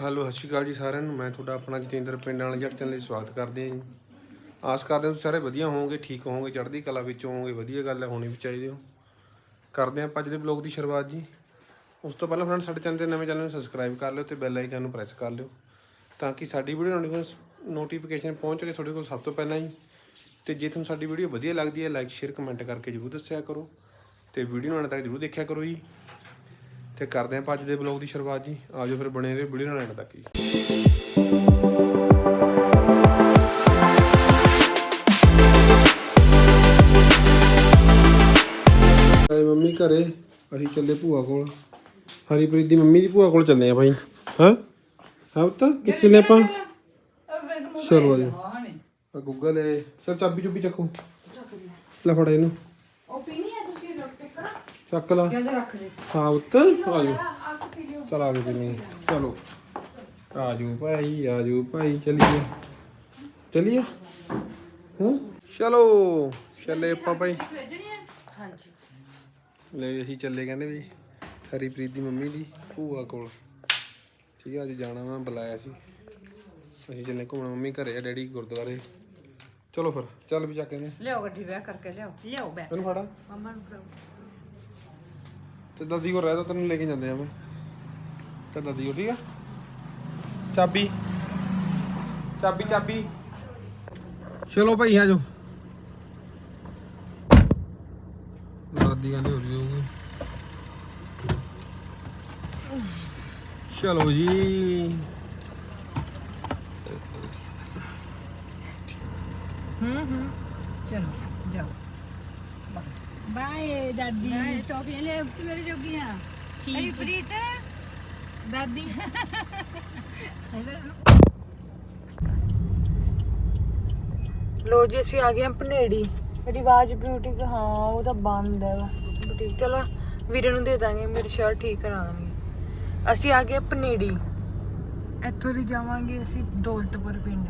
Hello, ਸਤਿ ਸ਼੍ਰੀ ਅਕਾਲ ਜੀ ਸਾਰਿਆਂ ਨੂੰ। ਮੈਂ ਤੁਹਾਡਾ ਆਪਣਾ ਜਤਿੰਦਰ ਪਿੰਡ ਵਾਲੇ ਜੱਟ ਚੈਨਲ ਲਈ ਸਵਾਗਤ ਕਰਦੇ ਹਾਂ ਜੀ। ਆਸ ਕਰਦੇ ਹਾਂ ਤੁਸੀਂ ਸਾਰੇ ਵਧੀਆ ਹੋਵੋਗੇ, ਠੀਕ ਹੋਵੋਗੇ, ਚੜ੍ਹਦੀ ਕਲਾ ਵਿੱਚ ਹੋਵੋਗੇ, ਵਧੀਆ ਗੱਲ ਹੈ, ਹੋਣੀ ਵੀ ਚਾਹੀਦੀ ਹੋ। ਕਰਦੇ ਹਾਂ ਆਪਾਂ ਅੱਜ ਦੇ ਬਲੌਗ ਦੀ ਸ਼ੁਰੂਆਤ ਜੀ। ਉਸ ਤੋਂ ਪਹਿਲਾਂ ਫਰੈਂਡ ਸਾਡੇ ਚੈਨਲ ਤੇ ਨਵੇਂ ਚੈਨਲ ਨੂੰ ਸਬਸਕ੍ਰਾਈਬ ਕਰ ਲਿਓ ਤੇ ਬੈਲ ਆਈਕਨ ਨੂੰ ਪ੍ਰੈਸ ਕਰ ਲਿਓ ਤਾਂ ਕਿ ਸਾਡੀ ਵੀਡੀਓ ਨੋਟੀਫਿਕੇਸ਼ਨ ਪਹੁੰਚ ਕੇ ਤੁਹਾਡੇ ਕੋਲ ਸਭ ਤੋਂ ਪਹਿਲਾਂ ਜੀ। ਤੇ ਜੇ ਤੁਹਾਨੂੰ ਸਾਡੀ ਵੀਡੀਓ ਵਧੀਆ ਲੱਗਦੀ ਹੈ ਲਾਈਕ ਸ਼ੇਅਰ ਕਮੈਂਟ ਕਰਕੇ ਜਰੂਰ ਦੱਸਿਆ ਕਰੋ ਤੇ ਵੀਡੀਓ ਨੂੰ ਅੰਤ ਤੱਕ ਜਰੂਰ ਦੇਖਿਆ ਕਰੋ ਜੀ। ਤੇ ਕਰਦੇ ਆਪਾਂ ਅੱਜ ਦੇ ਬਲੌਗ ਦੀ ਸ਼ੁਰੂਆਤ ਜੀ। ਆਜੋ ਫਿਰ ਬਣੇ ਰਹੋ ਵੀਡੀਓ ਨਾਲ ਐਂਡ ਤੱਕ ਜੀ। ਆਏ ਮੰਮੀ ਘਰੇ ਅਸੀਂ ਚੱਲੇ ਭੂਆ ਕੋਲ। ਹਰੀਪ੍ਰੀਤ ਦੀ ਮੰਮੀ ਦੀ ਭੂਆ ਕੋਲ ਚੱਲੇ ਆ ਭਾਈ ਹਾਂ? ਹਾਂ ਤਾਂ ਕਿੱਥੇ ਚੱਲੇ ਆਪਾਂ? ਚਲੋ ਜੀ। ਆ ਗੂਗਲ ਹੈ ਚਲ ਚਾਬੀ ਚੁੱਬੀ ਚੱਕੋ। ਲੈ ਫੜ ਇਹਨੂੰ ਉਹ ਪੀਣੀ ਹੈ ਤੁਸੀਂ ਰੋਟੀ ਕਰਾ ਚੱਕ ਲਾ। ਕਿਹਦੇ ਰੱਖ ਲਈ ਹਾਂ ਉੱਤ ਆ ਜਾਓ ਚਲ ਆ ਗਏ ਜੀ ਚਲੋ। ਆ ਜਾਓ ਭਾਈ ਆ ਜਾਓ ਭਾਈ ਚਲੀਏ। ਚਲੀਏ? ਹਾਂ? ਚਲੋ ਚੱਲੇ ਆਪਾਂ ਭਾਈ। ਹਾਂਜੀ। ਲੈ ਅਸੀਂ ਚੱਲੇ ਕਹਿੰਦੇ ਵੀ ਹਰੀਪ੍ਰੀਤ ਦੀ ਮੰਮੀ ਦੀ ਭੂਆ ਕੋਲ। ਠੀਕ ਹੈ ਅੱਜ ਜਾਣਾ ਵਾ ਬੁਲਾਇਆ ਸੀ। ਅਸੀਂ ਚੱਲੇ ਘੁੰਮਣ ਮੰਮੀ ਘਰੇ ਆ ਡੈਡੀ ਗੁਰਦੁਆਰੇ। ਚਲੋ ਫਿਰ ਚੱਲ ਵੀ ਚੱਕ ਇਹਨੇ। ਲਿਆਓ ਗੱਡੀ ਵਿਆਹ ਕਰਕੇ ਲਿਆਓ। ਲਿਆਓ ਬੈ ਇਹਨੂੰ ਫੜਾ। ਮਮਾ ਨੂੰ ਫੜਾਓ। ਤੇ ਦਾਦੀ ਕੋਲ ਰਹਿ ਤਾਂ ਤੈਨੂੰ ਲੈ ਕੇ ਜਾਂਦੇ ਆ ਮੈਂ। ਦਾਦੀ ਕੋਲ, ਠੀਕ ਆ? ਚਾਬੀ। ਚਾਬੀ ਚਾਬੀ। ਚਲੋ ਭਾਈ, ਆ ਜਾਓ। ਦਾਦੀ ਕਹਿੰਦੇ ਹੋ ਜੀ ਹੋਊਗੀ ਚਲੋ ਜੀ ਹੂੰ ਹੂੰ ਚਲੋ ਜਾਓ ਬਾਏ ਦਾਦੀ। ਮੈਂ ਟੋਪੀਆਂ ਲੈ ਉੱਤੇ ਮੇਰੇ ਜੋਗੀਆਂ। ਠੀਕ। ਪ੍ਰੀਤ। ਦਾਦੀ। ਲੋ ਜੀ ਅਸੀਂ ਆ ਗਏ ਹਾਂ ਪਨੇੜੀ ਰਿਵਾਜ ਬਿਊਟੀ ਹਾਂ ਉਹ ਤਾਂ ਬੰਦ ਹੈ। ਬੁਟੀਕ। ਚਲੋ ਵੀਰੇ ਨੂੰ ਦੇ ਦਾਂਗੇ ਮੇਰੀ ਸ਼ਰਟ ਠੀਕ ਕਰਾ ਦਾਂਗੇ ਅਸੀਂ ਆ ਗਏ ਹਾਂ ਪਨੇੜੀ ਇੱਥੋਂ ਦੀ ਜਾਵਾਂਗੇ ਅਸੀਂ ਦੌਲਤਪੁਰ ਪਿੰਡ।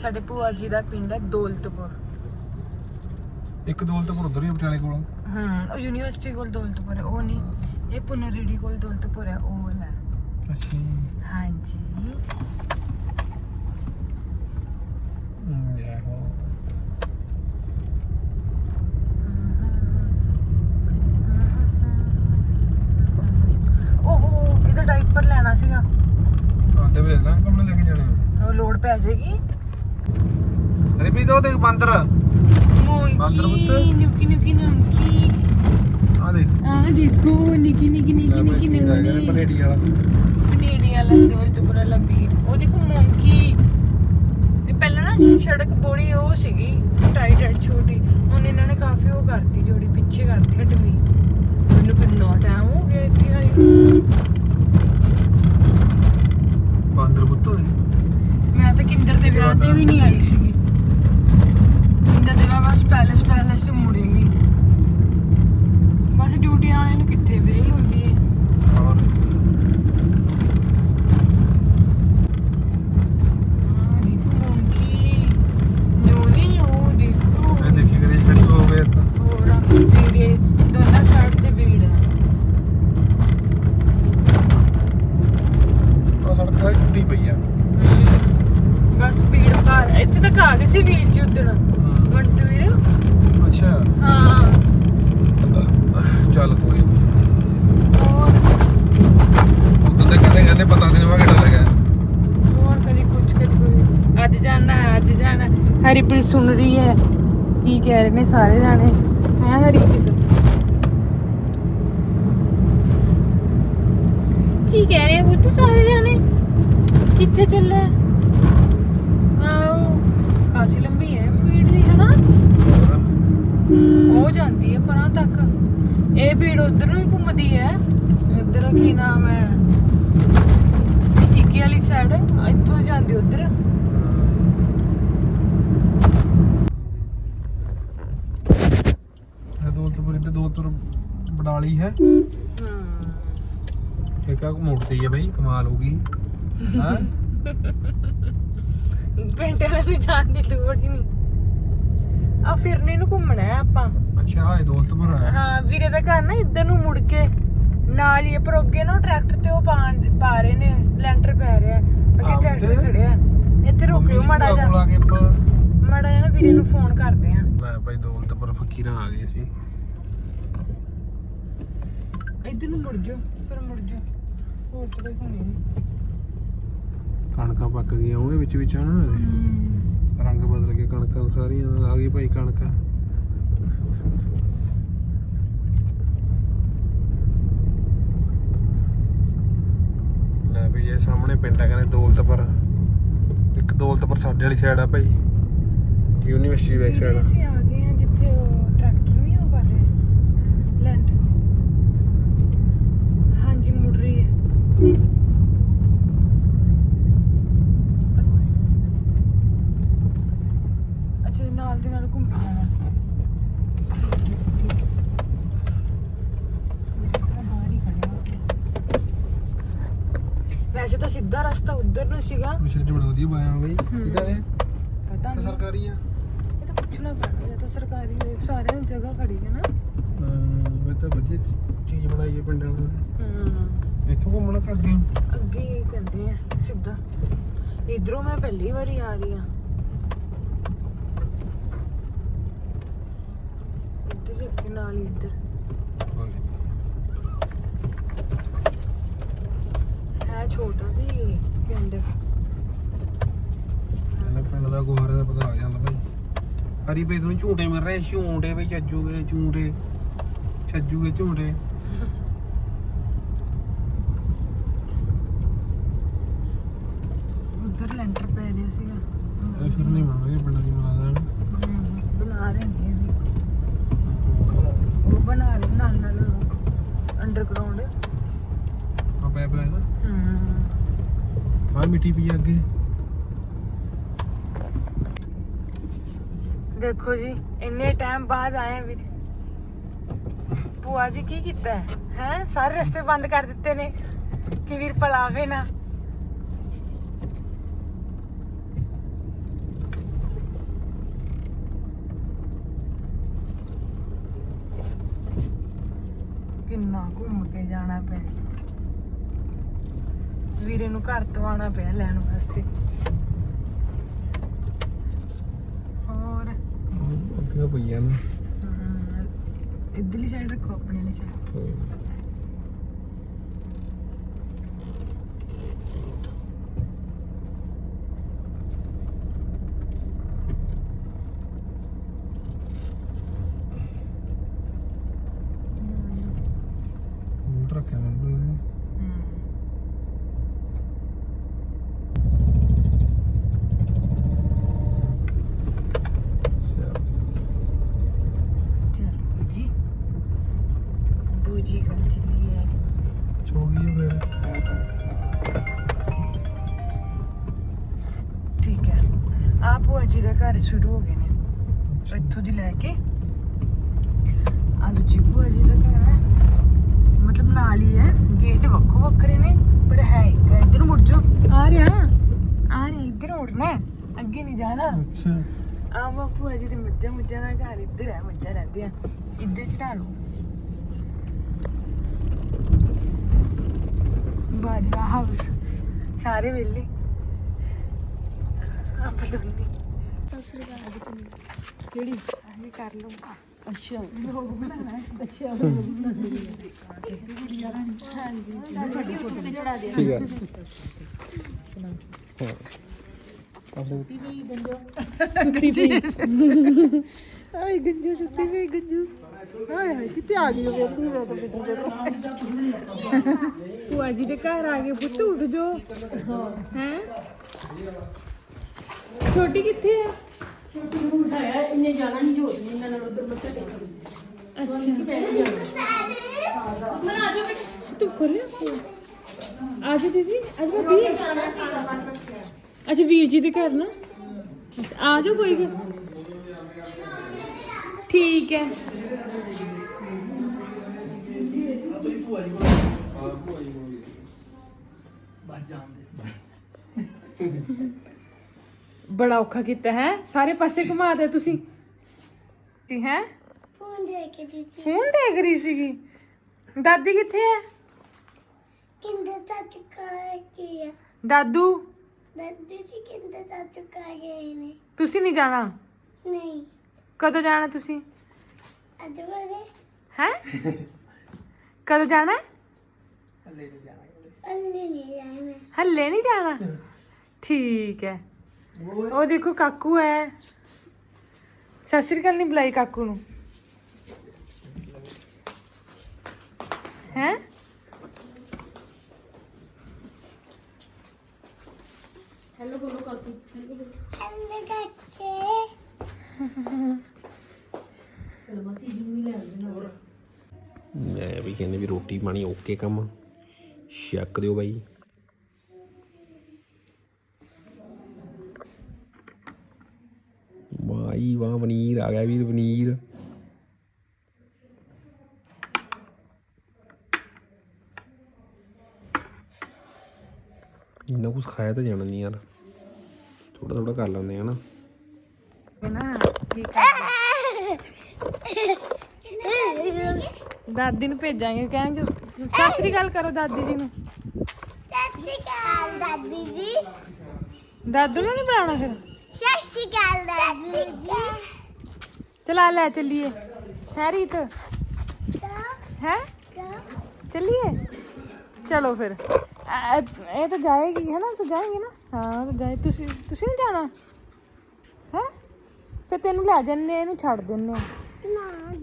ਸਾਡੇ ਭੂਆ ਜੀ ਦਾ ਪਿੰਡ ਹੈ ਦੌਲਤਪੁਰ। ਇੱਕ ਦੌਲਤਪੁਰ ਉਧਰ ਹੀ ਪਟਿਆਲੇ ਕੋਲ। ਹਮ ਉਹ ਯੂਨੀਵਰਸਿਟੀ ਕੋਲ ਦੌਲਤਪੁਰ ਹੈ ਉਹ ਨਹੀਂ ਇਹ ਪੁਨਰੇੜੀ ਕੋਲ ਦੌਲਤਪੁਰ ਹੈ ਉਹ ਵਾਲਾ ਹੈ। ਅੱਛਾ ਹਾਂਜੀ। ਲੈ ਹੋ। ਓਹੋ ਇਹਦਾ ਡਾਈਪਰ ਲੈਣਾ ਸੀਗਾ। ਆਂਦੇ ਵੇ ਲਾਂ ਕਮਣੇ ਲੈ ਕੇ ਜਾਣੇ ਉਹ ਲੋਡ ਪੈ ਜਾਏਗੀ। ਉਹ ਦੇਖ ਬਾਂਦਰ। ਬਾਂਦਰ ਪੁੱਤ। ਮੋਂਕੀ ਨਿੱਕੀ ਨਿੱਕੀ ਨਿੱਕੀ। ਆ ਦੇਖ। ਆ ਦੇਖੋ ਨਿੱਕੀ ਨਿੱਕੀ ਨਿੱਕੀ ਨਿੱਕੀ ਨਿੱਕੀ ਪਰੇਡੀ ਵਾਲਾ। ਪਨੇੜੀ ਵਾਲਾ ਦੌਲਤਪੁਰ ਵਾਲਾ ਬੀੜ ਉਹ ਦੇਖੋ ਮੋਂਕੀ ਇਹ ਪਹਿਲਾਂ ਨਾ ਸੜਕ ਬੋੜੀ ਉਹ ਸੀਗੀ ਟਾਈਟ ਟਾਈਟ ਛੋਟੀ। ਹੁਣ ਇਹਨਾਂ ਨੇ ਕਾਫੀ ਉਹ ਕਰਤੀ ਜੋੜੀ ਪਿੱਛੇ ਕਰਤੀ ਹਟਵੀਂ। ਮੈਨੂੰ ਕਿੰਨਾ ਟਾਈਮ ਹੋ ਗਿਆ ਇੱਥੇ ਆਈ। ਬਾਂਦਰ ਪੁੱਤ ਮੈਂ ਤਾਂ ਕਿੰਦਰ ਦੇ ਵਿਆਹ ਤੇ ਵੀ ਨਹੀਂ ਆਈ ਸੀਗੀ ਬਸ ਪੈਲਸ ਪੈਲਸ ਤੇ ਮੁੜੇਗੀ ਬਸ ਡਿਊਟੀ ਵਾਲੇ ਨੂੰ ਕਿੱਥੇ ਵੇਲ ਹੁੰਦੀ ਹੈ ਔਰ ਆ ਦੇਖੋ ਮੋਂਕੀ ਨੋ ਨਹੀਂ ਉਹ ਦੇਖੋ। ਇਹ ਦੇਖੀ ਕਰੀ ਖੜੀ ਹੋ ਗਏ ਤਾਂ ਹੋਰ ਵੀੜੇ ਦੋਨਾਂ ਸਾਈਡ ਤੇ ਭੀੜ ਹੈ ਆ ਸੜਕ ਸਾਰੀ ਟੁੱਟੀ ਪਈ ਆ। ਬਸ ਭੀੜ ਭਾਰ ਇੱਥੇ ਤੱਕ ਆ ਸੀ ਵੀਰ ਜੀ ਮੰਟੂ ਵੀਰ ਅੱਛਾ। ਹਾਂ। ਚੱਲ ਕੋਈ ਨਹੀਂ ਹੋਰ? ਉਦੋਂ ਤਾਂ ਕਹਿੰਦੇ ਕਹਿੰਦੇ ਪਤਾ ਨਹੀਂ ਵਾ ਕਿਹੜਾ ਲੱਗਾ। ਹੋਰ ਕਦੀ ਕੁਝ ਕਦੀ ਕੁਝ ਅੱਜ ਜਾਣਾ ਹੈ, ਅੱਜ ਜਾਣਾ। ਹੈ। ਹਰੀਪ੍ਰੀਤ ਸੁਣ ਰਹੀ ਹੈ। ਕੀ ਕਹਿ ਰਹੇ ਨੇ ਸਾਰੇ ਜਾਣੇ? ਹੈ ਹਰੀਪ੍ਰੀਤ? ਕੀ ਕਹਿ ਰਹੇ ਬੁੱਤ ਸਾਰੇ ਜਾਣੇ? ਕਿੱਥੇ ਚੱਲੇ ਆਓ ਕਾਸੀ ਲੰਬੀ ਹੈ ਭੀੜ ਦੀ ਹੈ ਨਾ ਉਹ ਜਾਂਦੀ ਹੈ ਪਰਾਂ ਤੱਕ ਇਹ ਭੀੜ ਉਧਰ ਨੂੰ ਹੀ ਘੁੰਮਦੀ ਹੈ। ਉਧਰ ਕੀ ਨਾਮ ਹੈ? ਚੀਕੀ ਵਾਲੀ ਸਾਈਡ ਇੱਥੋਂ ਜਾਂਦੀ ਉਧਰ। ਇਹ ਦੋ ਤੁਰ ਤੇ ਦੋ ਤੁਰ ਬਡਾਲੀ ਹੈ। ਹਾਂ। ਠੇਕਾ ਮੋੜਤੀ ਹੈ ਬਈ ਕਮਾਲ ਹੋ ਗਈ। ਹਾਂ? ਪਿੰਡ ਵਾਲੇ ਨੂੰ ਜਾਣ ਦੀ ਲੋੜ ਹੀ ਨਹੀਂ। ਆ ਫਿਰਨੇ ਨੂੰ ਘੁੰਮਣਾ ਹੈ ਆਪਾਂ। ਅੱਛਾ ਇਹ ਦੌਲਤਪੁਰ ਹੈ। ਹਾਂ ਵੀਰੇ ਦਾ ਘਰ ਨਾ ਇੱਧਰ ਨੂੰ ਮੁੜ ਕੇ। ਨਾਲ ਹੀ ਪਰ ਨਾ ਟਰੈਕਟਰ ਤੇ ਉਹ ਪਾਣ- ਪਾ ਰਹੇ ਨੇ ਲੈਂਟਰ ਪੈ ਰਿਹਾ ਅੱਗੇ ਟਰੈਕਟਰ ਖੜਿਆ ਹੈ। ਇੱਥੇ ਰੁਕਿਓ ਮਾੜਾ ਜਾ ਮਾੜਾ ਜਿਹਾ ਨਾ ਵੀਰੇ ਨੂੰ ਫੋਨ ਕਰਦੇ ਆ। ਲੈ ਭਾਈ ਦੌਲਤਪੁਰ ਫਕੀਰਾਂ ਆ ਗਏ ਸੀ। ਇੱਧਰ ਨੂੰ ਮੁੜ ਜਾਓ ਫਿਰ ਮੁੜ ਜਾਓ। ਹੋਰ ਕੋਈ ਨਹੀਂ। ਕਣਕਾਂ ਪੱਕ ਗਈਆਂ ਉਹਦੇ ਵਿੱਚ ਵਿੱਚ ਹਨ ਹੂੰ। ਰੰਗ ਬਦਲ ਕੇ ਕਣਕਾਂ ਸਾਰੀਆਂ ਆ ਗਈ ਭਾਈ ਕਣਕ। ਲੈ ਵੀ ਇਹ ਸਾਹਮਣੇ ਪਿੰਡ ਆ ਕਹਿੰਦੇ ਦੌਲਤਪੁਰ। ਇੱਕ ਦੌਲਤਪੁਰ ਸਾਡੇ ਵਾਲੀ ਸਾਈਡ ਆ ਭਾਈ। ਯੂਨੀਵਰਸਿਟੀ ਬੈਕ ਸਾਈਡ ਆ ਅਸੀਂ ਆ ਗਏ ਆ ਜਿੱਥੇ ਉਹ ਟਰੈਕਟਰ ਨਹੀਂ ਉਹ ਕਰ ਰਹੇ ਲੈਂਡ ਹਾਂਜੀ ਮੁੜ ਰਹੀ ਹੈ ਅੱਛਾ ਨਾਲ ਦੇ ਨਾਲ ਘੁੰਮ ਜਾਣਾ ਬਾਹਰ ਹੀ ਖੜੇ ਹਾਂ। ਵੈਸੇ ਤਾਂ ਸਿੱਧਾ ਰਸਤਾ ਉਧਰ ਨੂੰ ਸੀਗਾ ਵਿਸ਼ੇ ਬੜਾ ਵਧੀਆ ਪਾਇਆ ਬਾਈ ਇਹਦਾ ਇਹ ਪਤਾ ਨਹੀਂ। ਸਰਕਾਰੀ ਆ। ਇਹ ਤਾਂ ਪੁੱਛਣਾ ਪੈਣਾ ਜੇ ਤਾਂ ਸਰਕਾਰੀ ਹੋਏ ਸਾਰਿਆਂ ਨੂੰ ਜਗ੍ਹਾ ਖੜੀ ਹੈ ਨਾ। ਅਹ ਇਹ ਤਾਂ ਵਧੀਆ ਚੀਜ਼ ਬਣਾਈ ਹੈ ਪਿੰਡਾਂ ਵਾਲਿਆਂ ਹੂੰ। ਨੇ ਇੱਥੋਂ ਘੁੰਮਣਾ ਕਰ ਗਏ ਅੱਗੇ ਹੀ ਕਹਿੰਦੇ ਆ ਸਿੱਧਾ। ਇਧਰੋਂ ਮੈਂ ਪਹਿਲੀ ਵਾਰੀ ਆ ਰਹੀ ਆ ਇੱਧਰ ਅੱਗੇ ਨਾਲ ਹੀ ਇੱਧਰ। ਹੈ ਛੋਟਾ ਵੀ। ਪਿੰਡ। ਇਹਨਾਂ ਪਿੰਡ ਦਾ ਗੁਹਾਰੇ ਦਾ ਪਤਾ ਲੱਗ ਜਾਂਦਾ ਭਾਈ। ਹਰੀ ਪੇ ਨੂੰ ਝੂਟੇ ਮਿਲ ਰਹੇ ਝੂਟੇ ਵੀ ਚੱਜੂਗੇ ਝੂਟੇ ਛੱਜੂਗੇ ਝੂਟੇ ਉਧਰ ਲੈਂਟਰ ਪੈ ਰਿਹਾ ਸੀਗਾ। ਇਹ ਫਿਰ ਨਹੀਂ ਮੰਨ ਰਹੇ ਪਿੰਡਾਂ ਦੀ ਮਾਦਾ ਬਣਾ ਰਹੇ ਨੇ ਇਹ ਵੀ। ਉਹ ਬਣਾ ਲੈ ਨਾਲ ਨਾਲ ਅੰਡਰਗਰਾਉਂਡ। ਆ ਪੈਪ ਲੈ ਨਾ? ਹੂੰ ਮਿੱਟੀ ਪਈ ਆ ਅੱਗੇ। ਦੇਖੋ ਜੀ, ਇੰਨੇ ਟਾਈਮ ਬਾਅਦ ਆਏ ਆ ਵੀਰੇ। ਭੂਆ ਜੀ ਕੀ ਕੀਤਾ ਹੈ? ਹੈਂ? ਸਾਰੇ ਰਸਤੇ ਬੰਦ ਕਰ ਦਿੱਤੇ ਨੇ। ਕਿ ਵੀਰ ਪਲਾਵੇ ਨਾ। ਕਿੰਨਾ ਘੁੰਮ ਕੇ ਜਾਣਾ ਪਿਆ। ਵੀਰੇ ਨੂੰ ਘਰ ਤੋਂ ਆਉਣਾ ਪਿਆ ਲੈਣ ਵਾਸਤੇ। ਹੋਰ? ਅੱਗੇ ਪਈ ਆ ਨਾ। ਇੱਧਰਲੀ ਸਾਈਡ ਰੱਖੋ ਆਪਣੇ ਵਾਲੀ ਸਾਈਡ ਜੀ ਘਰ ਸ਼ੁਰੂ ਹੋ ਗਏ ਨੇ। ਇੱਥੋਂ ਦੀ ਲੈ ਕੇ ਆ ਦੂਜੀ ਭੂਆ ਜੀ ਦਾ ਘਰ ਹੈ। ਮਤਲਬ ਨਾਲ ਹੀ ਹੈ। ਗੇਟ ਵੱਖੋ ਵੱਖਰੇ ਨੇ ਪਰ ਹੈ ਇੱਕ। ਇੱਧਰ ਮੁੜ ਜਾਓ। ਆ ਰਿਹਾ। ਆ ਰਿਹਾ। ਇੱਧਰ ਮੁੜਨਾ ਅੱਗੇ ਨਹੀਂ ਜਾਣਾ। ਅੱਛਾ। ਆ ਵਾ ਭੂਆ ਜੀ ਦੇ ਮੱਝਾਂ ਮੁੱਝਾਂ ਦਾ ਘਰ ਇੱਧਰ ਹੈ। ਮੱਝਾਂ ਰਹਿੰਦੀਆਂ। ਇੱਧਰ ਚੜਾ ਲਓ। ਬਾਜਵਾ ਹਾਊਸ ਸਾਰੇ ਵੇਲੇ ਆਪ ਦੋਨੀ ਕਿਹੜੀ ਇਹ ਕਰ ਲਓ ਅੱਛਾ ਅੱਛਾ ਠੀਕ ਹੈ ਆਈ ਗੰਜੂ ਸੁੱਤੀ ਵੀ ਗੰਜੂ ਹਾਏ ਹਾਏ ਕਿੱਥੇ ਆ ਗਈ ਉਹ ਵੇਖਦੀ ਮੈਂ ਤਾਂ ਬਿੱਟੀ ਭੂਆ ਜੀ ਦੇ ਘਰ ਆ ਗਏ ਪੁੱਤ ਉੱਠ ਜੋ ਹੈ ਛੋਟੀ ਕਿੱਥੇ ਹੈ ਉਠਾਇਆ ਇਹਨੇ ਜਾਣਾ ਨਹੀਂ ਜੋਤ ਨੇ ਇਹਨਾਂ ਨਾਲ ਉਧਰ ਮੱਥਾ ਟੇਕਣ। ਅਸੀਂ ਪਹਿਲੇ ਜਾਣਾ। ਮਨ ਆ ਜਾਓ ਬੇਟਾ। ਤੂੰ ਖੋਲਿਆ ਆਜੋ ਦੀਦੀ ਅੱਜ ਮੈਂ ਵੀ ਅੱਛਾ ਵੀਰ ਜੀ ਦੇ ਘਰ ਨਾ? ਆ ਜਾਓ ਕੋਈ ਗੱਲ। ਠੀਕ ਹੈ। ਬੜਾ ਔਖਾ ਕੀਤਾ ਹੈ। ਸਾਰੇ ਪਾਸੇ ਘੁਮਾ ਦੇ ਤੁਸੀਂ। ਤੀ ਹੈ। ਫੋਨ ਦੇ ਕੇ ਦਿੱਤੀ। ਫੋਨ ਦੇਖ ਰਹੀ ਸੀਗੀ। ਦਾਦੀ ਕਿੱਥੇ ਹੈ? ਕਿੰਦੇ ਤੱਕ ਕਰ ਕੀ ਆ? ਦਾਦੂ? ਦਾਦੀ ਜੀ ਕਿੰਦੇ ਤਾਂ ਚੁਕਾ ਗਏ ਨੇ। ਤੁਸੀਂ ਨਹੀਂ ਜਾਣਾ? ਨਹੀਂ। ਕਦੋਂ ਜਾਣਾ ਤੁਸੀਂ? ਅੱਜ ਵਾਲੇ ਹੈ? ਕਦੋਂ ਜਾਣਾ? ਅੱਲੇ ਨਹੀਂ ਜਾਣਾ। ਹੱਲੇ ਨਹੀਂ ਜਾਣਾ? ਠੀਕ ਹੈ। ਉਹ ਦੇਖੋ ਕਾਕੂ ਹੈ। ਸਤਿ ਸ੍ਰੀ ਅਕਾਲ ਨਹੀਂ ਬੁਲਾਈ ਕਾਕੂ ਨੂੰ। ਹੈ? ਹੈਲੋ ਬੋਲੋ ਕਾਕੂ। ਹੈਲੋ ਕੱਕੇ। ਚਲੋ ਬਸ ਇਹ ਵੀ ਲੈ ਆਉਂਦੇ ਨਾਲ। ਮੈਂ ਵੀ ਕਹਿੰਦੇ ਵੀ ਰੋਟੀ ਪਾਣੀ ਓਕੇ ਕੰਮ। ਛੱਕ ਦਿਓ ਬਾਈ ਵਾਈ ਵਾਹ ਪਨੀਰ ਆ ਗਿਆ ਵੀਰ ਪਨੀਰ ਇੰਨਾ ਕੁਝ ਖਾਇਆ ਤਾਂ ਜਾਣਾ ਨਹੀਂ ਯਾਰ। ਥੋੜਾ ਥੋੜਾ ਕਰ ਲੈਂਦੇ ਆ ਨਾ। ਦਾਦੀ ਨੂੰ ਭੇਜਾਂਗੇ ਕਹਿੰਗੇ ਸਤਿ ਸ੍ਰੀ ਅਕਾਲ ਕਰੋ ਦਾਦੀ ਜੀ ਨੂੰ। ਸਤਿ ਸ਼੍ਰੀ ਅਕਾਲ ਦਾਦੀ ਜੀ। ਦਾਦੂ ਨੂੰ ਨਹੀਂ ਬੁਲਾਉਣਾ ਫਿਰ? ਸਤਿ ਸ਼੍ਰੀ ਅਕਾਲ ਦਾਦੀ ਜੀ। ਚਲਾ ਲੈ ਚੱਲੀਏ। ਹੈ ਰੀਤ? ਹੈ? ਚੱਲੀਏ? ਚਲੋ ਫਿਰ। ਇਹ ਤਾਂ ਜਾਏਗੀ ਹੈ ਨਾ? ਤੂੰ ਜਾਏਗੀ ਨਾ? ਹਾਂ ਉਹ ਤਾਂ ਜਾਏ। ਤੁਸੀਂ ਤੁਸੀਂ ਨਹੀਂ ਜਾਣਾ? ਹੈ? ਫਿਰ ਤੈਨੂੰ ਲੈ ਜੰਨੇ ਇਹਨੂੰ ਛੱਡ ਦਿੰਨੇ ਆ। ਨਾ ਨਹੀਂ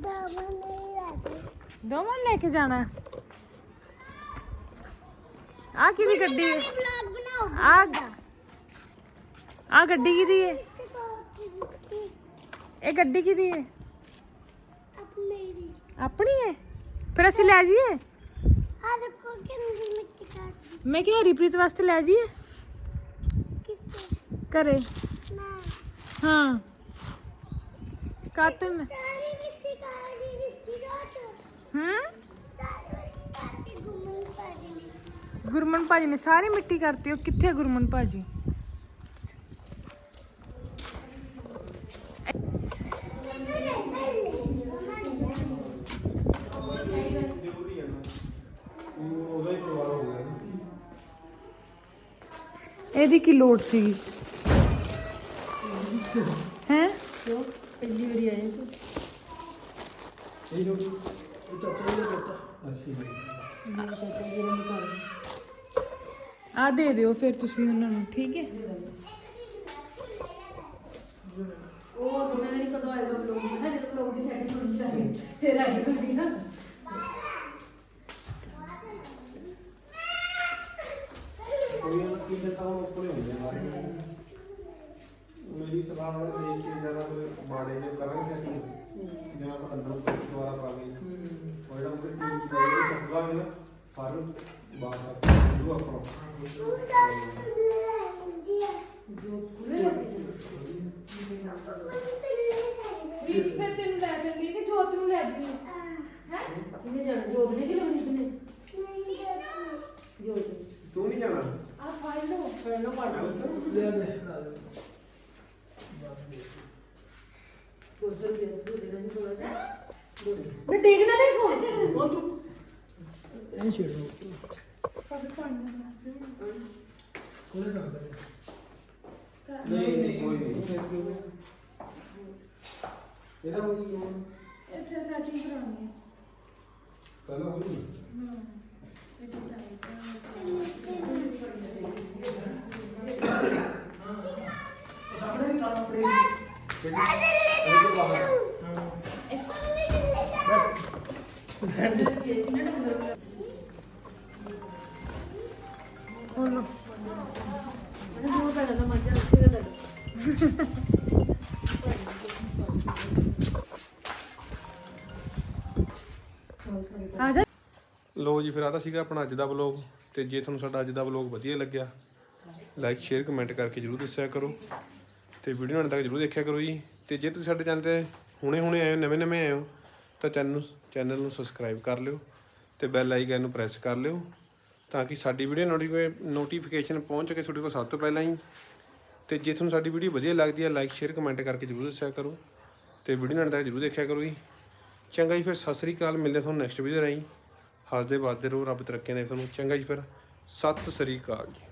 ਦੋਵਾਂ ਨੂੰ ਲੈ ਕੇ ਜਾਣਾ। ਆ ਕਿਹਦੀ ਗੱਡੀ ਹੈ? ਵਲੌਗ ਬਣਾਓ। ਆ ਆ ਗੱਡੀ ਕਿਹਦੀ ਹੈ? ਇਹ ਗੱਡੀ ਕਿਹਦੀ ਹੈ? ਅਬ ਮੇਰੀ। ਆਪਣੀ ਹੈ? ਫਿਰ ਅਸੀਂ ਲੈ ਜਾਈਏ? ਆ ਦੇਖੋ ਕਿੰਨੀ ਮੈਂ ਕਿਹਾ ਹਰੀਪ੍ਰੀਤ ਵਾਸਤੇ ਲੈ ਜਾਈਏ। ਘਰੇ। ਹਾਂ। ਕਾਤਨ ਸਾਰੀ ਗੁਰਮਨ ਭਾਜੀ ਨੇ ਸਾਰੀ ਮਿੱਟੀ ਕਰਤੀ, ਉਹ ਕਿੱਥੇ ਗੁਰਮਨ ਭਾਜੀ? ਇਹਦੀ ਕੀ ਲੋੜ ਸੀਗੀ ਹੈ? ਪਹਿਲੀ ਵਾਰੀ ਆਏ ਤੂੰ ਆ ਦੇ ਦਿਓ ਫਿਰ ਤੁਸੀਂ ਉਹਨਾਂ ਨੂੰ ਠੀਕ ਹੈ? ਉਹ ਦੋਵੇਂ ਵਾਰੀ ਕਦੋਂ ਆਏਗਾ ਵਲੋਗ ਨਾ ਜਦੋਂ ਵਲੋਗ ਦੀ ਸੈਟਿੰਗ ਹੋਣੀ ਚਾਹੀਦੀ ਫਿਰ ਆਈ ਹੁੰਦੀ ਨਾ। ਕੋਈ ਨਾ ਕੀ ਤਾਂ ਉਹ ਉੱਪਰ ਹੁੰਦੇ ਆ ਮੇਰੀ। ਸਲਾਹ ਨਾਲ ਦੇਖ ਕੇ ਜ਼ਿਆਦਾ ਕੋਈ ਮਾੜੇ ਜਿਹੇ ਕਰਾਂਗੇ ਸੈਟਿੰਗ ਜਾਂ ਅੰਦਰ ਕੋਈ ਦੁਆਰਾ ਪਾ ਗਈ ਉਹ ਜਿਹੜਾ ਮੁੰਡੇ ਟੀਮ ਦੇ ਚੱਕਦਾ ਹੈ ਨਾ ਸਾਰੇ ਬਾਹਰ ਜੋ ਆਪਣਾ ਜੋ ਸਕੂਲੇ ਲੈ ਕੇ ਫਿਰ ਤੈਨੂੰ ਲੈ ਜਾਂਦੀ ਕਿ ਜੋਤ ਨੂੰ ਲੈ ਜਾਈਏ ਕਿਨੇ ਜਾਣਾ? ਜੋਤ ਨੇ ਕਿ ਲਵਨੀਤ ਨੇ? ਜੋਤ ਤੂੰ ਨਹੀਂ ਜਾਣਾ? ਆ ਫੜ ਲਓ ਫਿਰ ਨਾ ਪੜਨਾ ਲਿਆ ਦੇ। ਲਾ ਦੇ। ਦੋ ਸੌ ਰੁਪਏ ਦੇ ਦੇਣਾ ਨਹੀਂ ਥੋੜਾ ਜਿਹਾ ਮੈਂ ਟੇਕਣਾ ਨਹੀਂ ਫੋਨ ਉਹ ਤੂੰ ਇਹ ਛੇੜੋ ਕੋਲੇ ਰੱਖ ਦੇ। ਨਹੀਂ ਨਹੀਂ ਕੋਈ ਨਹੀਂ। ਇਹਦਾ ਹੋ ਗਈ ਹੁਣ ਇੱਥੇ ਸੈਟਿੰਗ ਕਰਾਉਣੀ ਹੈ। ਪਹਿਲਾਂ ਹੋਈ। ਸਾਹਮਣੇ ਵੀ ਕੰਮ ਪੜੇ ਇਹਦੇ ਮੈਨੂੰ ਦੋ ਭੈਣਾਂ ਦਾ ਮੱਝਾਂ ਉੱਥੇ ਦਾ ਲੋ ਜੀ, ਫਿਰ ਆ ਤਾਂ ਸੀਗਾ ਆਪਣਾ ਅੱਜ ਦਾ ਵਲੌਗ ਤੇ ਜੇ ਤੁਹਾਨੂੰ ਸਾਡਾ ਅੱਜ ਦਾ ਵਲੌਗ ਵਧੀਆ ਲੱਗਿਆ ਲਾਈਕ ਸ਼ੇਅਰ ਕਮੈਂਟ ਕਰਕੇ ਜਰੂਰ ਦੱਸਿਆ ਕਰੋ ਤੇ ਵੀਡੀਓ ਨਾਲ ਤੱਕ ਜਰੂਰ ਦੇਖਿਆ ਕਰੋ ਜੀ। ਤੇ ਜੇ ਤੁਸੀਂ ਸਾਡੇ ਚੈਨਲ ਤੇ ਹੁਣੇ ਹੁਣੇ ਆਏ ਹੋ, ਨਵੇਂ ਨਵੇਂ ਆਏ ਹੋ, ਤਾਂ ਚੈਨਲ ਨੂੰ ਚੈਨਲ ਨੂੰ ਸਬਸਕ੍ਰਾਈਬ ਕਰ ਲਿਓ ਤੇ ਬੈਲ ਆਈਕਨ ਨੂੰ ਪ੍ਰੈਸ ਕਰ ਲਿਓ ਤਾਂ ਕਿ ਸਾਡੀ ਵੀਡੀਓ ਨੋਟੀਫਿਕੇਸ਼ਨ ਪਹੁੰਚ ਸਕੇ ਤੁਹਾਡੇ ਕੋਲ ਸਭ ਤੋਂ ਪਹਿਲਾਂ ਹੀ। ਤੇ ਜੇ ਤੁਹਾਨੂੰ ਸਾਡੀ ਵੀਡੀਓ ਵਧੀਆ ਲੱਗਦੀ ਹੈ ਲਾਈਕ ਸ਼ੇਅਰ ਕਮੈਂਟ ਕਰਕੇ ਜਰੂਰ ਦੱਸਿਆ ਕਰੋ ਤੇ ਵੀਡੀਓ ਨਾਲ ਤੱਕ ਜਰੂਰ ਦੇਖਿਆ ਕਰੋ ਜੀ। ਚੰਗਾ ਜੀ, ਫਿਰ ਸਤਿ ਸ੍ਰੀ ਅਕਾਲ, ਮਿਲਦੇ ਹਾਂ ਤੁਹਾਨੂੰ ਨੈਕਸਟ ਵੀਡੀਓ ਰਾਹੀਂ। ਹੱਸਦੇ ਵੱਸਦੇ ਰਹੋ ਰੱਬ ਤਰੱਕੀਆਂ ਦੇ ਤੁਹਾਨੂੰ ਚੰਗਾ ਜੀ ਫਿਰ। ਸਤਿ ਸ੍ਰੀ ਅਕਾਲ ਜੀ।